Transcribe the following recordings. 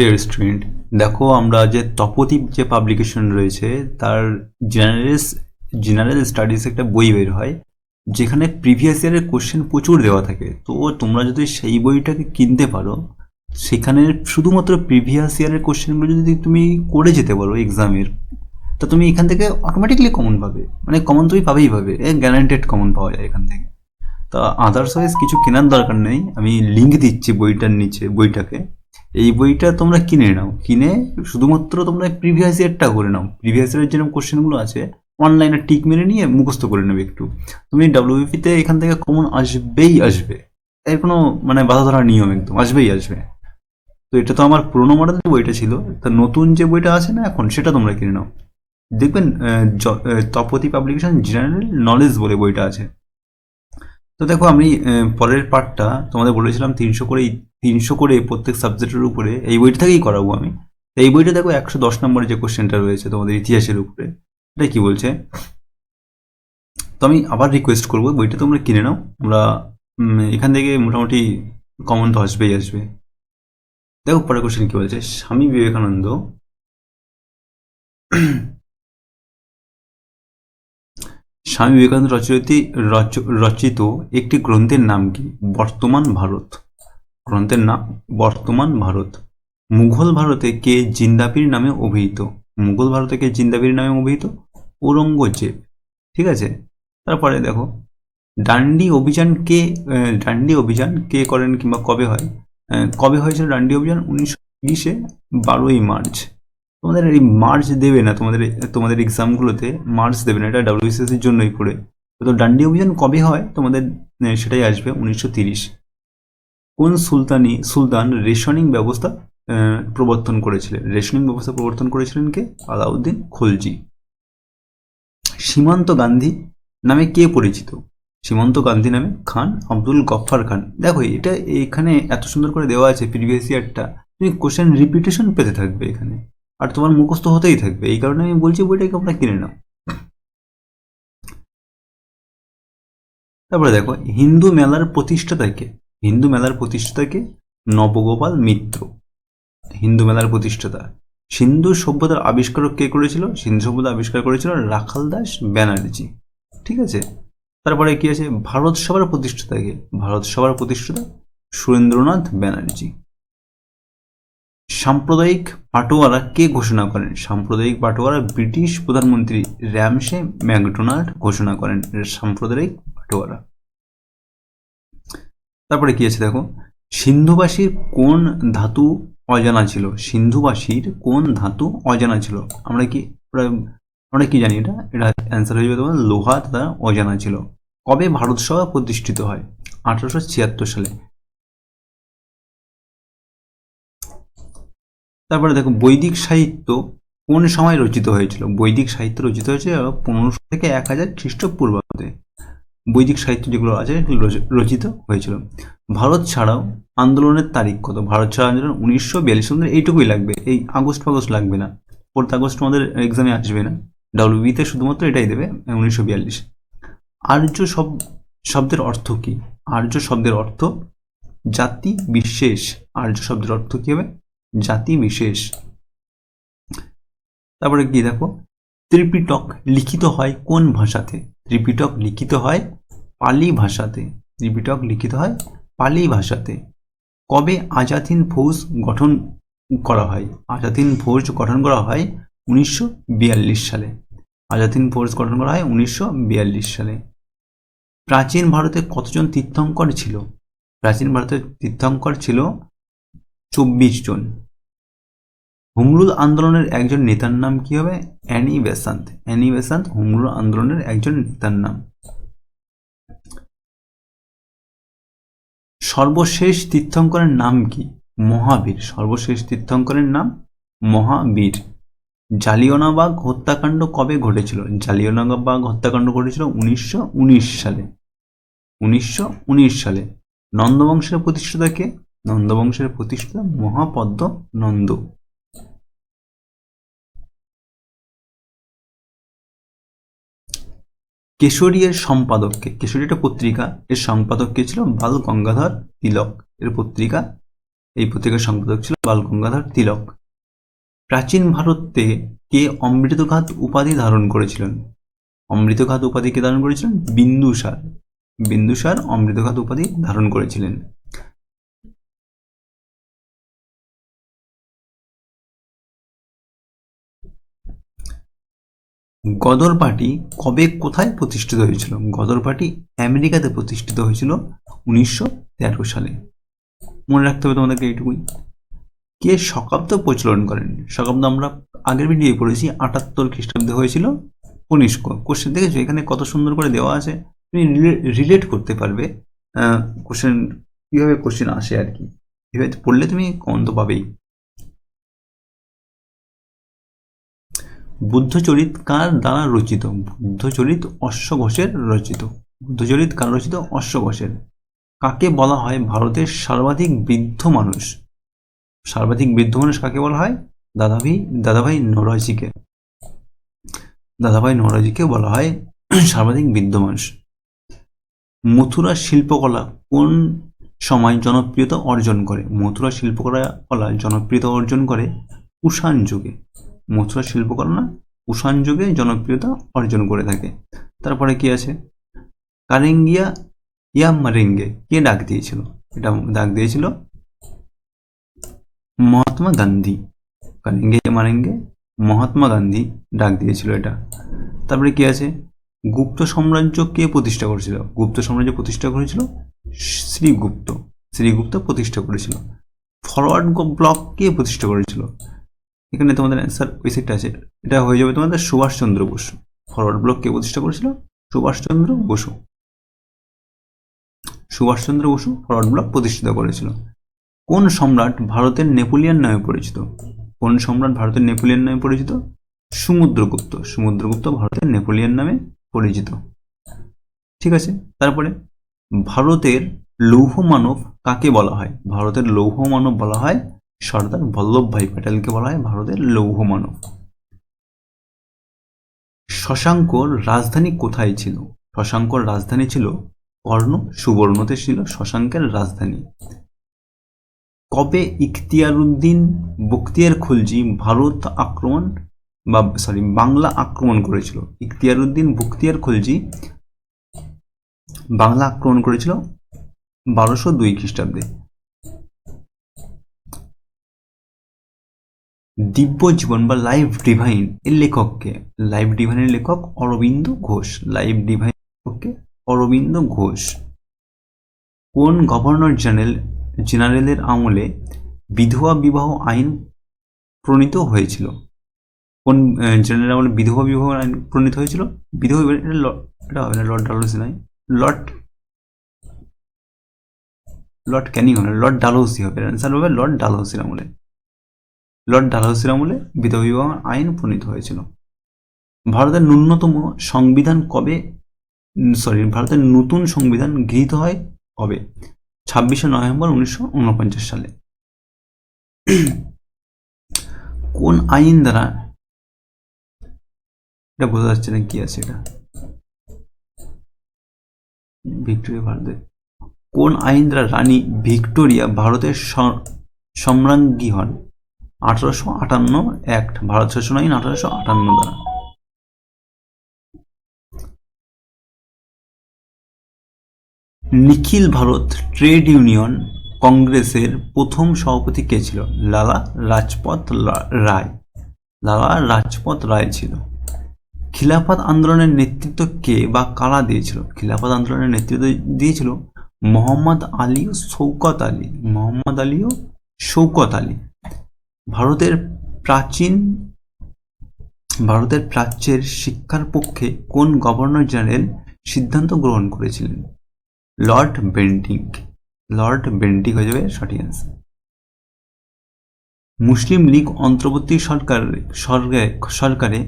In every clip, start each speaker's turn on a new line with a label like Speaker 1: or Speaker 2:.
Speaker 1: Dear student দেখো আমরা যে তপদীপ যে পাবলিকেশন রয়েছে, তার জেনারেল জেনারেল স্টাডিজ একটা বই বের হয়, যেখানে প্রিভিয়াস ইয়ারের কোশ্চেন প্রচুর দেওয়া থাকে। তো তোমরা যদি সেই বইটাকে কিনতে পারো, সেখানে শুধুমাত্র প্রিভিয়াস ইয়ারের কোশ্চেনগুলো যদি তুমি করে যেতে পারো এক্সামের তো তুমি এখান থেকে অটোমেটিকলি কমন পাবে। মানে কমন তুমি পাবেই পাবে। গ্যারান্টেড কমন পাওয়া যায় এখান থেকে। তা আদার্সওয়াইজ কিছু কেনার দরকার নেই। আমি লিঙ্ক দিচ্ছি বইটার নিচে, বইটাকে। এই বইটা তোমরা কিনে নাও। কিনে শুধুমাত্র তোমরা প্রিভিয়াস ইয়ারটা করে নাও। প্রিভিয়াস ইয়ারের যেরকম কোশ্চেনগুলো আছে অনলাইনে টিক মেরে নিয়ে মুখস্থ করে নেবে একটু। তুমি ডাব্লিউবিপিতে এখান থেকে কমন আসবেই আসবে। এর কোনো মানে বাধা ধরার নিয়ম একদম, আসবেই আসবে। তো এটা তো আমার পুরোনো মডেলের বইটা ছিল, তা নতুন যে বইটা আছে না এখন, সেটা তোমরা কিনে নাও। দেখবেন তপতি পাবলিকেশন জেনারেল নলেজ বলে বইটা আছে। তো দেখো আমি পরের পার্টটা তোমাদের বলেছিলাম তিনশো করে তিনশো করে প্রত্যেক সাবজেক্টের উপরে, এই বইটা থেকেই করাবো আমি। এই বইটা দেখো একশো দশ নম্বরের যে কোশ্চেনটা রয়েছে তোমাদের ইতিহাসের উপরে, এটা কি বলছে? তো আমি আবার রিকোয়েস্ট করব, বইটা তোমরা কিনে নাও, আমরা এখান থেকে মোটামুটি কমন তো আসবেই আসবে। দেখো পরের কোশ্চেন কি বলছে? স্বামী বিবেকানন্দ স্বামী বিবেকানন্দ রচিত রচ- রচিত একটি গ্রন্থের নাম কি? বর্তমান ভারত। গ্রন্থের নাম বর্তমান ভারত। মুঘল ভারতে কে জিন্দাবির নামে অভিহিত? মুঘল ভারতে কে জিন্দাবির নামে অভিহিত? ঔরঙ্গজেব। ঠিক আছে? তারপরে দেখো, ডান্ডি অভিযান কে ডান্ডি অভিযান কে করেন কিংবা কবে হয়? কবে হয়েছিল ডান্ডি অভিযান? উনিশশো তিরিশে বারোই মার্চ। তোমাদের এই মার্চ দেবে না, তোমাদের তোমাদের এক্সামগুলোতে মার্চ দেবে না, এটা ডাব্লিউবিসিএস এর জন্যই করে। তো ডান্ডি অভিযান কবে হয়? তোমাদের সেটাই আসবে উনিশশো কোন সুলতানি, সুলতান রেশনিং ব্যবস্থা প্রবর্তন করেছিলেন? রেশনিং ব্যবস্থা প্রবর্তন করেছিলেন কে? আলাউদ্দিন খলজি। সীমান্ত গান্ধী নামে কে পরিচিত? সীমান্ত গান্ধী নামে খান আব্দুল গফফার খান। দেখো, এটা এখানে এত সুন্দর করে দেওয়া আছে প্রিভিয়াস ইয়ারটা তুমি কোশ্চেন রিপিটেশন পেতে থাকবে এখানে। আর তোমার মুখস্থ হতেই থাকবে। এই কারণে আমি বলছি বইটাকে আমরা কিনে নাও। তারপরে দেখো, হিন্দু মেলার প্রতিষ্ঠাতাকে হিন্দু মেলার প্রতিষ্ঠাতাকে নবগোপাল মিত্র। হিন্দু মেলার প্রতিষ্ঠাতা। সিন্ধু সভ্যতার আবিষ্কারক কে করেছিল? সিন্ধু সভ্যতা আবিষ্কার করেছিল রাখাল দাস ব্যানার্জি। ঠিক আছে? তারপরে কি আছে? ভারত সভার প্রতিষ্ঠাতাকে ভারত সভার প্রতিষ্ঠাতা সুরেন্দ্রনাথ ব্যানার্জি। সাম্প্রদায়িক পাটোয়ারা কে ঘোষণা করেন? সাম্প্রদায়িক পাটোয়ারা ব্রিটিশ প্রধানমন্ত্রী র্যামসে ম্যাকডোনাল্ড ঘোষণা করেন সাম্প্রদায়িক পাটোয়ারা। তারপরে কি আছে দেখো? সিন্ধুবাসীর কোন ধাতু অজানা ছিল? সিন্ধুবাসীর কোন ধাতু অজানা ছিল? আমরা কি আমরা কি জানি এটা? এটা অ্যান্সার হয়ে যাবে তোমার লোহা তথা অজানা ছিল। কবে ভারত সভা প্রতিষ্ঠিত হয়? আঠারোশো ছিয়াত্তর সালে। তারপরে দেখো বৈদিক সাহিত্য কোন সময় রচিত হয়েছিল? বৈদিক সাহিত্য রচিত হয়েছে পনেরোশো থেকে এক হাজার খ্রিস্টপূর্বাব্দে। বৈদিক সাহিত্য যেগুলো আছে রচিত হয়েছিল। ভারত ছাড়াও আন্দোলনের তারিখ কত? ভারত ছাড়া আন্দোলন উনিশশো বিয়াল্লিশ। সালের এইটুকুই লাগবে, এই আগস্ট ফাগস্ট লাগবে না। ফোর্থ আগস্ট আমাদের এক্সামে আসবে না। ডাব্লিউবিতে শুধুমাত্র এটাই দেবে, উনিশশো বিয়াল্লিশ। আর্য সব, শব্দের অর্থ কি? আর্য শব্দের অর্থ জাতি, বিশেষ। আর্য শব্দের অর্থ কি হবে? জাতি বিশেষ। তারপরে কি দেখো, ত্রিপিটক লিখিত হয় কোন ভাষাতে? ত্রিপিটক লিখিত হয় পালি ভাষাতে। ত্রিপিটক লিখিত হয় পালি ভাষাতে। কবে আজাদ হিন্দ ফৌজ গঠন করা হয়? আজাদ হিন্দ ফৌজ গঠন করা হয় উনিশশো বিয়াল্লিশ সালে। আজাদ হিন্দ ফৌজ গঠন করা হয় উনিশশো বিয়াল্লিশ সালে। প্রাচীন ভারতে কতজন তীর্থঙ্কর ছিল? প্রাচীন ভারতের তীর্থঙ্কর ছিল চব্বিশ জন। হুমরুল আন্দোলনের একজন নেতার নাম কি হবে? Annie Besant. Annie Besant home rule আন্দোলনের একজন নেতার নাম। সর্বশেষ তীর্থঙ্করের নাম কি? মহাবীর। সর্বশেষ তীর্থঙ্করের নাম মহাবীর। জালিয়ানবাগ হত্যাকাণ্ড কবে ঘটেছিল? জালিয়ানবাগ হত্যাকাণ্ড ঘটেছিল উনিশশো উনিশ সালে। উনিশশো উনিশ সালে। নন্দবংশের প্রতিষ্ঠাতাকে নন্দবংশের প্রতিষ্ঠাতা মহাপদ্ম নন্দ। কেশরীর সম্পাদককে কেশরী একটা পত্রিকা, এর সম্পাদক কে ছিল? বাল গঙ্গাধর তিলক। এর পত্রিকা, এই পত্রিকার সম্পাদক ছিল বাল গঙ্গাধর তিলক। প্রাচীন ভারতে কে অমৃতঘাত উপাধি ধারণ করেছিলেন? অমৃতঘাত উপাধি কে ধারণ করেছিলেন? বিন্দুসার। বিন্দুসার অমৃতঘাত উপাধি ধারণ করেছিলেন। গদর পার্টি কবে কোথায় প্রতিষ্ঠিত হয়েছিল? গদর পার্টি আমেরিকাতে প্রতিষ্ঠিত হয়েছিল উনিশশো তেরো সালে। মনে রাখতে হবে তোমাদেরকে এইটুকুই। কে শকাব্দ প্রচলন করেন? শকাব্দ আমরা আগের ভিডিও পড়েছি, আটাত্তর খ্রিস্টাব্দে হয়েছিল কনিষ্ক কোশ্চেন দেখেছ? এখানে কত সুন্দর করে দেওয়া আছে। তুমি রিলেট করতে পারবে। কোশ্চেন কীভাবে কোশ্চেন আসে আর কি? এভাবে পড়লে তুমি কমন তো পাবেই। বুদ্ধচরিত কার দ্বারা রচিত? বুদ্ধচরিত অশ্বঘোষের রচিত। বুদ্ধচরিত কার রচিত? অশ্বঘোষের। কাকে বলা হয় ভারতের সর্বাধিক বৃদ্ধ মানুষ? সর্বাধিক বৃদ্ধ মানুষ কাকে বলা হয়? দাদাভাই দাদাভাই নরাজিকে দাদাভাই নরাজিকে বলা হয় সর্বাধিক বৃদ্ধ মানুষ। মথুরা শিল্পকলা কোন সময় জনপ্রিয়তা অর্জন করে? মথুরা শিল্পকলা কলা জনপ্রিয়তা অর্জন করে? কুষাণ যুগে। মথুরা শিল্পকলা না কুষাণ যুগে জনপ্রিয়তা অর্জন করে থাকে। তারপরে কি আছে? কারেঙ্গিয়া ইয়া মারেঙ্গে কে ডাক দিয়েছিল? এটা ডাক দিয়েছিল মহাত্মা গান্ধী। কারেঙ্গে ইয়া মারেঙ্গে মহাত্মা গান্ধী ডাক দিয়েছিল এটা। তারপরে কি আছে? গুপ্ত সাম্রাজ্য কে প্রতিষ্ঠা করেছিল? গুপ্ত সাম্রাজ্য প্রতিষ্ঠা করেছিল শ্রীগুপ্ত। শ্রীগুপ্ত প্রতিষ্ঠা করেছিল। ফরওয়ার্ড ব্লক কে প্রতিষ্ঠা করেছিল? এখানে তোমাদের অ্যান্সার ওই সাইডটা আছে। এটা হয়ে যাবে তোমাদের সুভাষচন্দ্র বসু। ফরওয়ার্ড ব্লক কে প্রতিষ্ঠা করেছিল? সুভাষচন্দ্র বসু। সুভাষচন্দ্র বসু ফরওয়ার্ড ব্লক প্রতিষ্ঠিত করেছিল। কোন সম্রাট ভারতের নেপোলিয়ান নামে পরিচিত? কোন সম্রাট ভারতের নেপোলিয়ান নামে পরিচিত? সমুদ্রগুপ্ত। সমুদ্রগুপ্ত ভারতের নেপোলিয়ান নামে পরিচিত। ঠিক আছে? তারপরে ভারতের লৌহ মানব কাকে বলা হয়? ভারতের লৌহ মানব বলা হয় সর্দার বল্লভভাই প্যাটেলকে বলা হয় ভারতের লৌহ মানব। শশাঙ্কর রাজধানী কোথায় ছিল? শশাঙ্কর রাজধানী ছিল কর্ণ, সুবর্ণতে ছিল শশাঙ্কের রাজধানী। কবে ইখতিয়ারউদ্দিন বখতিয়ার খুলজি ভারত আক্রমণ বা সরি বাংলা আক্রমণ করেছিল? ইখতিয়ারউদ্দিন বখতিয়ার খুলজি বাংলা আক্রমণ করেছিল বারোশো দুই খ্রিস্টাব্দে। দিব্য জীবন বা লাইভ ডিভাইন এর লেখককে। লাইভ ডিভাইনের লেখক অরবিন্দ ঘোষ। লাইভ ডিভাইন লেখককে অরবিন্দ ঘোষ। কোন গভর্নর জেনারেল জেনারেলের আমলে বিধবা বিবাহ আইন প্রণীত হয়েছিল? কোন জেনারেল আমলে বিধবা বিবাহ আইন প্রণীত হয়েছিল? বিধবা বিবাহ, এটা হবে না লর্ড ডালহৌসি নয়। লর্ড লর্ড ক্যানিং হবে লর্ড ডালহৌসি হবে অ্যান্সার হবে লর্ড ডালহৌসির আমলে। লর্ড ডালহৌসির আমলে বিধবা আইন প্রণীত হয়েছিল। ভারতের ন্যূনতম সংবিধান কবে, সরি, ভারতের নতুন সংবিধান গৃহীত হয় কবে? ছাব্বিশে নভেম্বর উনিশশো উনপঞ্চাশ সালে। কোন আইন দ্বারা, এটা বোঝা যাচ্ছে না কি আছে এটা। ভিক্টোরিয়া ভারতের কোন আইন দ্বারা রানী ভিক্টোরিয়া ভারতের সম্রাঙ্গী হন? আঠারোশো আটান্ন অ্যাক্ট ভারত শাসন আইন আঠারোশো আটান্ন দ্বারা। নিখিল ভারত ট্রেড ইউনিয়ন কংগ্রেসের প্রথম সভাপতি কে ছিল? লালা রাজপথ রায়। লালা রাজপথ রায় ছিল। খিলাফত আন্দোলনের নেতৃত্ব কে বা কারা দিয়েছিল? খিলাফত আন্দোলনের নেতৃত্ব দিয়েছিল মোহাম্মদ আলী ও শৌকত আলী। মোহাম্মদ আলী ও শৌকত আলী। ভারতের প্রাচীন, ভারতের প্রাচ্যের শিক্ষার পক্ষে কোন গভর্নর জেনারেল সিদ্ধান্ত গ্রহণ করেছিলেন? লর্ড বেন্টিং লর্ড বেন্টিং হয়ে যাবে সঠিক অ্যান্সার মুসলিম লীগ অন্তর্বর্তী সরকার, সরকারে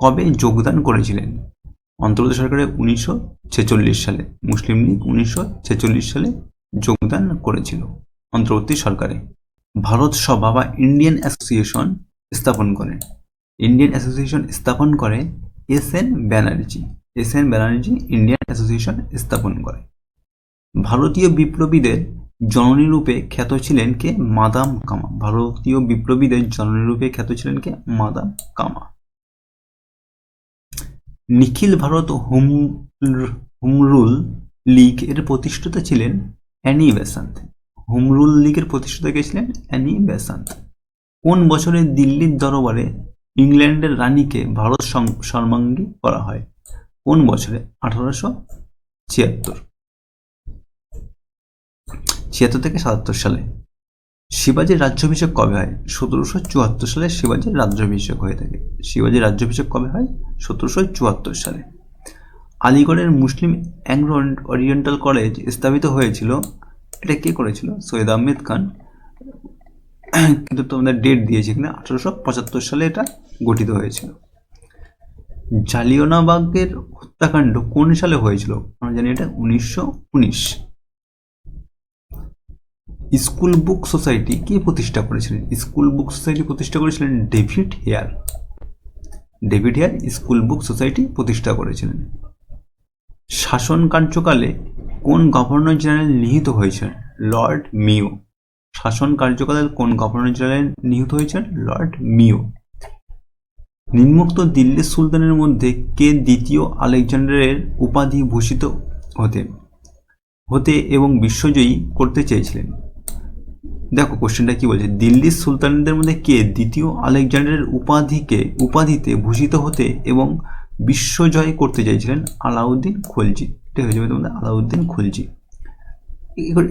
Speaker 1: কবে যোগদান করেছিলেন? অন্তর্বর্তী সরকারে উনিশশো ছেচল্লিশ সালে, মুসলিম লীগ উনিশশো ছেচল্লিশ সালে যোগদান করেছিল অন্তর্বর্তী সরকারে। ভারত সভা বা ইন্ডিয়ান অ্যাসোসিয়েশন স্থাপন করেন ইন্ডিয়ান অ্যাসোসিয়েশন স্থাপন করে S N Banerjee S N Banerjee Indian Association স্থাপন করে। ভারতীয় বিপ্লবীদের জননী রূপে খ্যাত ছিলেন কে? মাদাম কামা। ভারতীয় বিপ্লবীদের জননী রূপে খ্যাত ছিলেন কে? মাদাম কামা। নিখিল ভারত হুম হোম রুল লীগ এর প্রতিষ্ঠাতা ছিলেন অ্যানি বেসান্ত। হোম রুল লীগের প্রতিষ্ঠাতা কে ছিলেন অ্যানি বেসান্ত। কোন বছরে দিল্লির দরবারে ইংল্যান্ডের রানীকে ভারত সর্বাঙ্গী করা হয়? কোন বছরে? আঠারোশো ছিয়াত্তর। ছিয়াত্তর থেকে সাতাত্তর সালে। শিবাজির রাজ্যাভিষেক কবে হয়? সতেরোশো চুয়াত্তর সালে শিবাজির রাজ্যাভিষেক হয়ে থাকে। শিবাজির রাজ্যাভিষেক কবে হয়? সতেরোশো চুয়াত্তর সালে। আলিগড়ের মুসলিম অ্যাংলো ওরিয়েন্টাল কলেজ স্থাপিত হয়েছিল এটা কে করেছিল? সৈয়দ আহমেদ খান। কিন্তু তোমাদের ডেট দিয়েছে এখানে আঠারোশো পঁচাত্তর সালে এটা গঠিত হয়েছিল। জালিয়ানবাগের হত্যাকাণ্ড কোন সালে হয়েছিল? আমরা জানি এটা উনিশশো উনিশ। স্কুল বুক সোসাইটি কে প্রতিষ্ঠা করেছিলেন? স্কুল বুক সোসাইটি প্রতিষ্ঠা করেছিলেন David Hare. David Hare School Book Society প্রতিষ্ঠা করেছিলেন। শাসন কার্যকালে কোন গভর্নর জেনারেল নিহিত হয়েছেন? লর্ড মিও শাসন কার্যকালে কোন গভর্নর জেনারেল নিহত হয়েছেন? লর্ড মিও নিম্নোক্ত দিল্লি সুলতানের মধ্যে কে দ্বিতীয় আলেকজান্ডারের উপাধি ভূষিত হতে হতে এবং বিশ্বজয়ী করতে চেয়েছিলেন? দেখো কোশ্চেনটা কি বলছে? দিল্লির সুলতানদের মধ্যে কে দ্বিতীয় আলেকজান্ডারের উপাধিকে, উপাধিতে ভূষিত হতে এবং বিশ্বজয় করতে চাইছিলেন আলাউদ্দিন খলজি। এটা হয়ে যাবে তোমাদের আলাউদ্দিন খলজি।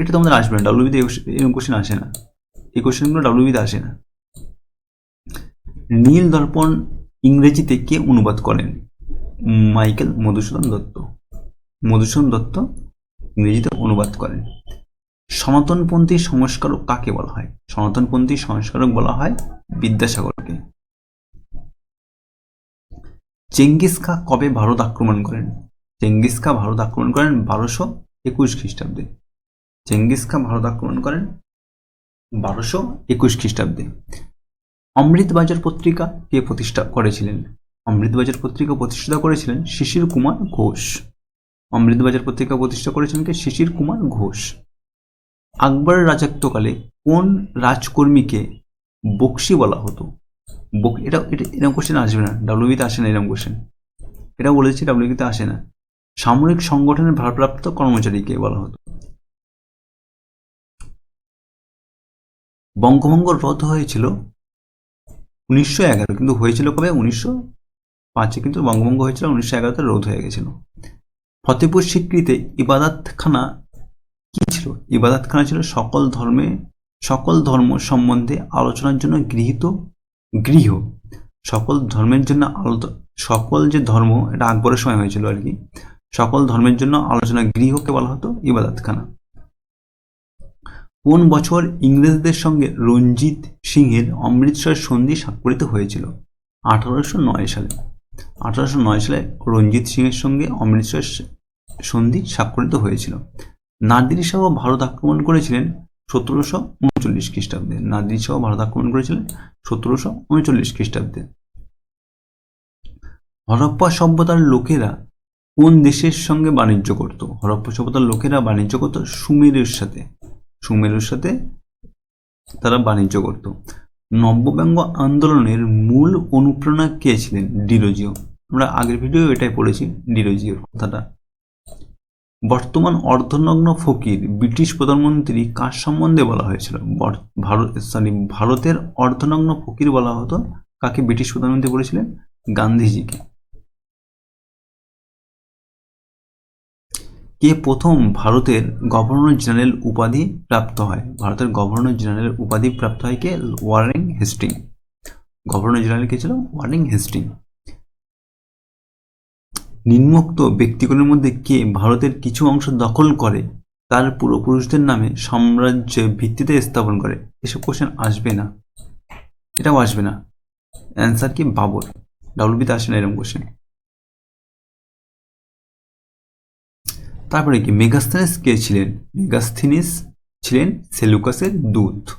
Speaker 1: এটা তোমাদের আসবে না ডাব্লিউবিতে এরকম কোশ্চেন আসে না। এই কোশ্চেনগুলো ডাব্লিউবিতে আসে না। নীল দর্পণ ইংরেজিতে কে অনুবাদ করেন? মাইকেল মধুসূদন দত্ত। মধুসূদন দত্ত ইংরেজিতে অনুবাদ করেন। সনাতনপন্থী সংস্কারক কাকে বলা হয়? সনাতনপন্থী সংস্কারক বলা হয় বিদ্যাসাগরকে। চেঙ্গিস খা কবে ভারত আক্রমণ করেন? চেঙ্গিস খা ভারত আক্রমণ করেন বারোশো একুশ খ্রিস্টাব্দে। চেঙ্গিস খা ভারত আক্রমণ করেন বারোশো একুশ খ্রিস্টাব্দে। অমৃতবাজার পত্রিকা কে প্রতিষ্ঠা করেছিলেন? অমৃতবাজার পত্রিকা প্রতিষ্ঠা করেছিলেন শিশির কুমার ঘোষ। অমৃতবাজার পত্রিকা প্রতিষ্ঠা করেছিলেন কে? শিশির কুমার ঘোষ। আকবরের রাজত্বকালে কোন রাজকর্মীকে বক্সি বলা হতো? এটা এটা এরকম কোশ্চেন আসবে না। ডাব্লিউবিতে আসে না এরকম কোশ্চেন এটা বলেছি ডাব্লিউবিতে আসে না। সামরিক সংগঠনের ভারপ্রাপ্ত কর্মচারীকে বলা হতো। বঙ্গভঙ্গ রদ হয়েছিল উনিশশো এগারো, কিন্তু হয়েছিল কবে? উনিশশো পাঁচে, কিন্তু বঙ্গভঙ্গ হয়েছিল উনিশশো এগারোতে রোধ হয়ে গেছিল। ফতেপুর স্বীকৃতে ইবাদতখানা কি ছিল? ইবাদতখানা ছিল সকল ধর্মে, সকল ধর্ম সম্বন্ধে আলোচনার জন্য গৃহীত গৃহ। সকল ধর্মের জন্য আলো- সকল যে ধর্ম, এটা আকবরের সময় হয়েছিল আর কি। সকল ধর্মের জন্য আলোচনা গৃহকে বলা হতো ইবাদতখানা। কোন বছর ইংরেজদের সঙ্গে রঞ্জিত সিংহের অমৃতসর সন্ধি স্বাক্ষরিত হয়েছিল? আঠারোশো নয় সালে। আঠারোশো নয় সালে রঞ্জিত সিংহের সঙ্গে অমৃতসর সন্ধি স্বাক্ষরিত হয়েছিল। নাদির শাহ ভারত আক্রমণ করেছিলেন সতেরোশো উনচল্লিশ খ্রিস্টাব্দে। নাদির শাহ ভারত আক্রমণ করেছিলেন সতেরোশো উনচল্লিশ খ্রিস্টাব্দে। হরপ্পা সভ্যতার লোকেরা কোন দেশের সঙ্গে বাণিজ্য করত? হরপ্পা সভ্যতার লোকেরা বাণিজ্য করত সুমেরের সাথে। সুমেরুর সাথে তারা বাণিজ্য করত। নব্যব্যঙ্গ আন্দোলনের মূল অনুপ্রেরণা কে ছিলেন? ডিরোজিও। আমরা আগের ভিডিও এটাই পড়েছি, ডিরোজিওর কথাটা। বর্তমান অর্ধনগ্ন ফকির, ব্রিটিশ প্রধানমন্ত্রী কার সম্বন্ধে বলা হয়েছিল? ভারত সরি ভারতের অর্ধনগ্ন ফকির বলা হতো কাকে ব্রিটিশ প্রধানমন্ত্রী বলেছিলেন? গান্ধীজিকে। কে প্রথম ভারতের গভর্নর জেনারেল উপাধি প্রাপ্ত হয়? ভারতের গভর্নর জেনারেল উপাধি প্রাপ্ত হয় কে? Warren Hasting. গভর্নর জেনারেল কে ছিল? Warren Hasting. নিম্নোক্ত ব্যক্তিগণের মধ্যে কে ভারতের কিছু অংশ দখল করে, তার পূর্বপুরুষদের নামে সাম্রাজ্যের ভিত্তিতে স্থাপন করে? এসব কোশ্চেন আসবে না। এটাও আসবে না। অ্যান্সার কি? বাবর। ডাব্লিউবিতে আসে না এরকম কোশ্চেন তারপরে কি মেগাস্থানিস কে ছিলেন? মেগাস্থিনিস ছিলেন সেলুকাসের দূত।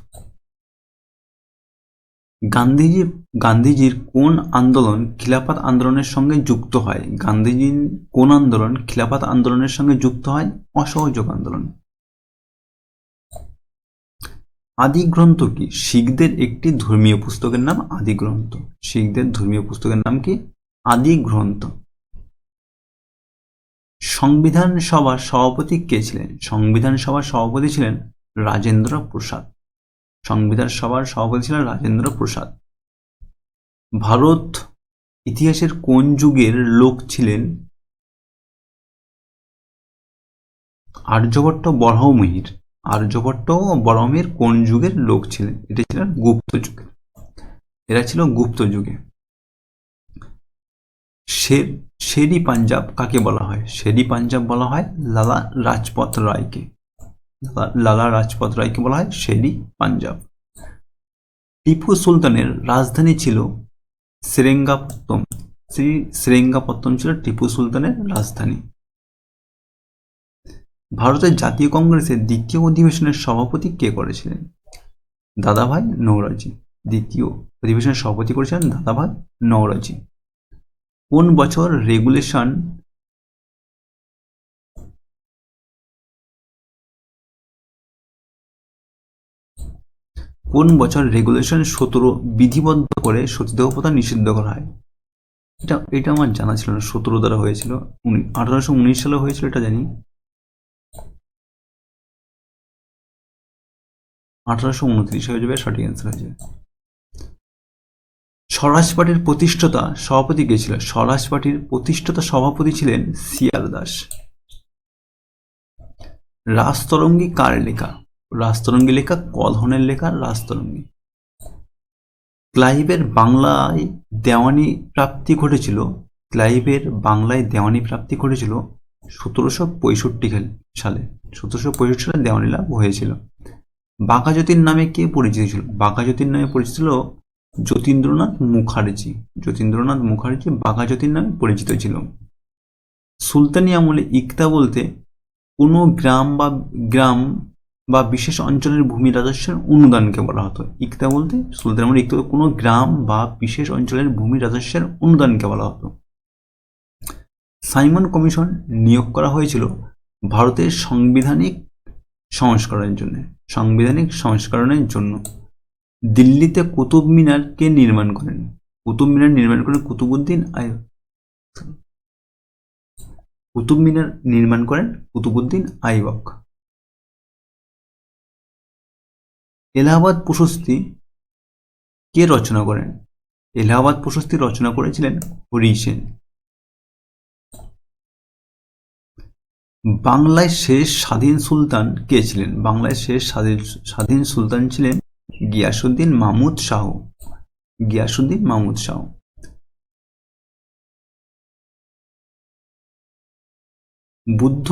Speaker 1: গান্ধীজি, গান্ধীজির কোন আন্দোলন খিলাফত আন্দোলনের সঙ্গে যুক্ত হয়? গান্ধীজির কোন আন্দোলন খিলাফত আন্দোলনের সঙ্গে যুক্ত হয়? অসহযোগ আন্দোলন। আদি গ্রন্থ কি? শিখদের একটি ধর্মীয় পুস্তকের নাম আদি গ্রন্থ শিখদের ধর্মীয় পুস্তকের নাম কি? আদি গ্রন্থ সংবিধান সভার সভাপতি কে ছিলেন? সংবিধান সভার সভাপতি ছিলেন রাজেন্দ্র প্রসাদ। সংবিধান সভার সভাপতি ছিলেন রাজেন্দ্র প্রসাদ। ভারত ইতিহাসের কোন যুগের লোক ছিলেন? আর্যভট্ট বরাহমিহির আর্যভট্ট বরাহমিহির কোন যুগের লোক ছিলেন? এটা ছিলেন গুপ্ত যুগে। এরা ছিল গুপ্ত যুগে। শের শেরি পাঞ্জাব কাকে বলা হয়? শেরি পাঞ্জাব বলা হয় লালা রাজপথ রায়কে। লালা- রাজপথ রায়কে বলা হয় শেরি পাঞ্জাব। টিপু সুলতানের রাজধানী ছিল শ্রীরঙ্গাপত্তম শ্রী শ্রীরঙ্গাপত্তম ছিল টিপু সুলতানের রাজধানী। ভারতের জাতীয় কংগ্রেসের দ্বিতীয় অধিবেশনের সভাপতি কে করেছিলেন? দাদাভাই নৌরাজি। দ্বিতীয় অধিবেশনের সভাপতি করেছিলেন দাদাভাই নৌরাজি। কোন বছর রেগুলেশন কোন বছর রেগুলেশন সতেরো বিধিবদ্ধ করে সতীদাহ প্রথা নিষিদ্ধ করা হয়? এটা এটা আমার জানা ছিল না, সতেরো দ্বারা হয়েছিল। আঠারোশো উনিশ সালে হয়েছিল, এটা জানি। আঠারোশো উনত্রিশ হয়ে যাবে, সঠিক অ্যান্সার হয়ে যাবে স্বরাজ পার্টির প্রতিষ্ঠাতা সভাপতি কে ছিল স্বরাজ পার্টির প্রতিষ্ঠাতা সভাপতি ছিলেন সিয়াল দাস। রাজতরঙ্গী কার লেখা? রাজতরঙ্গী লেখা কলহনের লেখা রাজতরঙ্গী। ক্লাইভের বাংলায় দেওয়ানি প্রাপ্তি ঘটেছিল। ক্লাইভের বাংলায় দেওয়ানি প্রাপ্তি ঘটেছিল সতেরোশো পঁয়ষট্টি সালে সতেরোশো পঁয়ষট্টি সালে দেওয়ানি লাভ হয়েছিল বাঘাযতীন নামে কে পরিচিত ছিল? বাঘাযতীন নামে পরিচিত ছিল যতীন্দ্রনাথ মুখার্জি। যতীন্দ্রনাথ মুখার্জি বাঘাযতীন নামে পরিচিত ছিল। সুলতানি আমলে ইকতা বলতে কোনো গ্রাম বা গ্রাম বা বিশেষ অঞ্চলের ভূমি রাজস্বের অনুদানকে বলা হতো। ইকতা বলতে সুলতানি আমলে ইকতা কোনো গ্রাম বা বিশেষ অঞ্চলের ভূমি রাজস্বের অনুদানকে বলা হতো। সাইমন কমিশন নিয়োগ করা হয়েছিল ভারতের সাংবিধানিক সংস্করণের জন্য। সাংবিধানিক সংস্করণের জন্য। দিল্লিতে কুতুব মিনার কে নির্মাণ করেন? কুতুব মিনার নির্মাণ করেন কুতুবুদ্দিন আয় কুতুব মিনার নির্মাণ করেন কুতুবুদ্দিন আইবক এলাহাবাদ প্রশস্তি কে রচনা করেন? এলাহাবাদ প্রশস্তি রচনা করেছিলেন হরি সেন। বাংলায় শেষ স্বাধীন সুলতান কে ছিলেন? বাংলায় শেষ স্বাধীন স্বাধীন সুলতান ছিলেন গিয়াসুদ্দিন মাহমুদ শাহ। গিয়াসুদ্দিন মাহমুদ শাহ। বুদ্ধ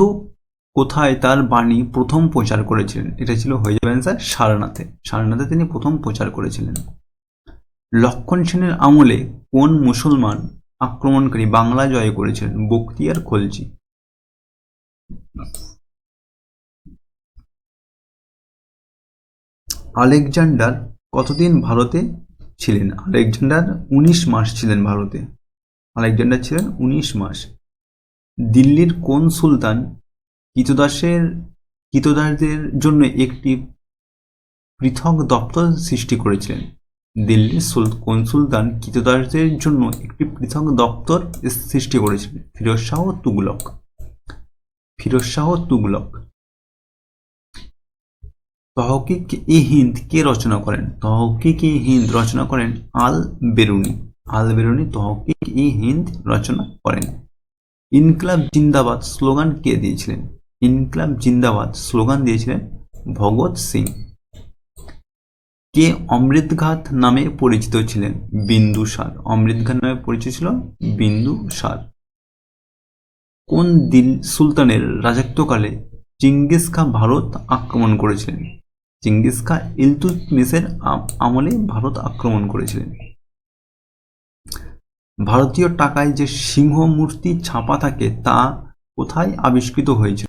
Speaker 1: কোথায় তার বাণী প্রথম প্রচার করেছিলেন? এটা ছিল হয়ে যাবে অ্যান্সার সারনাথে। সারনাথে তিনি প্রথম প্রচার করেছিলেন। লক্ষণ সেনের আমলে কোন মুসলমান আক্রমণকারী বাংলা জয় করেছিলেন? বক্তিয়ার খলজি। আলেকজান্ডার কতদিন ভারতে ছিলেন? আলেকজান্ডার উনিশ মাস ছিলেন ভারতে। আলেকজান্ডার ছিলেন উনিশ মাস। দিল্লির কোন সুলতান কৃতদাসের, কৃতদাসদের জন্য একটি পৃথক দপ্তর সৃষ্টি করেছিলেন? দিল্লির সুল- কোন সুলতান কৃতদাসদের জন্য একটি পৃথক দপ্তর সৃষ্টি করেছিলেন? ফিরোজ শাহ তুগলক। ফিরোজ শাহ তুগলক। তহকিক ই হিন্দ কে রচনা করেন? তহকিক ই হিন্দ রচনা করেন আল বেরুনি। আল বেরুনি তহকিক ই হিন্দ রচনা করেন। ইনকলাব জিন্দাবাদ স্লোগান কে দিয়েছিলেন? ইনকলাব জিন্দাবাদ স্লোগান দিয়েছিলেন ভগৎ সিং। কে অমৃতঘাত নামে পরিচিত ছিলেন? বিন্দুসার অমৃতঘাত নামে পরিচিত ছিল বিন্দুসার কোন দিল সুলতানের রাজত্বকালে চিঙ্গিস খা ভারত আক্রমণ করেছিলেন? চিঙ্গিস খা ইলতুতমিসের আমলে ভারত আক্রমণ করেছিলেন। ভারতীয় টাকায় যে সিংহ মূর্তি ছাপা থাকে তা কোথায় আবিষ্কৃত হয়েছিল?